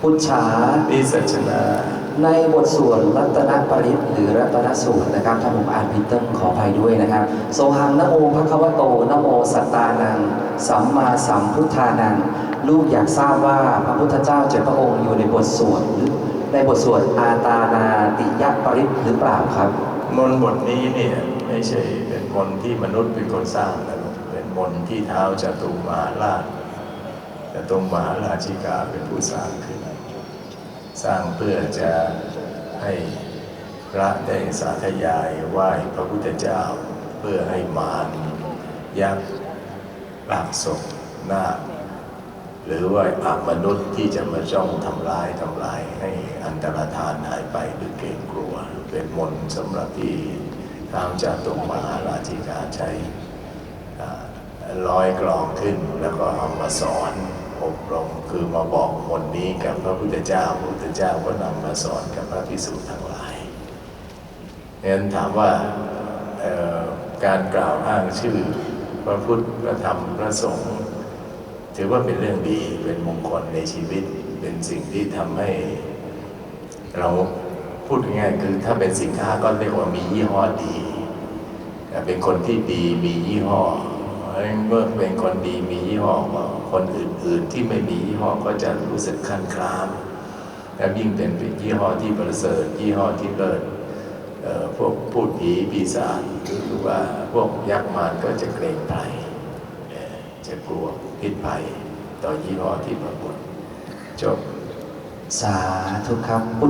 พุทธานิสัชนา ในบทสวดรัตนปริตหรือรัตนสูตรนะครับถ้าผมอ่านผิดต้องขออภัยด้วยนะครับโสหังนะโมภะคะวะโตนะโมสัตตานัง สัมมาสัมพุทธานัง ลูกอยากทราบว่าพระพุทธเจ้าเจ็ดพระองค์อยู่ในบทสวดหรือในบทสวดอาตานาติยปริตหรือเปล่าครับมนต์บทนี้เนี่ยไม่ใช่เป็นมนต์ที่มนุษย์เป็นคนสร้างนะลูกเป็นมนต์ที่เท้าจตุมหาราช จตุมหาราชิกาเป็นผู้สร้างขึ้น สร้างเพื่อจะให้พระได้สาธยายไหว้พระพุทธเจ้า เพื่อให้มารยักษ์ลากศพหน้าหรือว่าอามนุษย์ที่จะมาจ้องทำร้ายทำลายให้อันตรธานหายไปหรือเกรงกลัว เป็นมนต์สำหรับที่ตามจากตรงมหาราชิกาใช้อ่าร้อยกลองขึ้นแล้วก็เอามาสอน อบรม คือมาบอกมนนี้กับพระพุทธเจ้าพระพุทธเจ้าก็นำมาสอนกับพระภิกษุทั้งหลายฉะนั้นถามว่าการกล่าวอ้างชื่อ พระพุทธพระธรรมพระสงฆ์ถือว่าเป็นเรื่องดีเป็นมงคลในชีวิตเป็นสิ่งที่ทำให้เราพูดง่ายคือถ้าเป็นสินค้าก็เรียกว่ามียี่ห้อดีแต่เป็นคนที่ดีมียี่ห้อ ราะฉะนั้นเมื่อเป็นคนดีมียี่ห้อคนอื่น ๆ ที่ไม่มียี่ห้อก็จะรู้สึกขั้นคลามและยิ่งเป็นยี่ห้อที่ประเสริฐยี่ห้อที่เลิศพวกพูดผีปีศาจหรือว่าพวกยักษ์มารก็จะเกรงไพรเอ่อจะกลัวพิษภัยต่อยี่ห้อที่ปรากฏจบสาธุครับ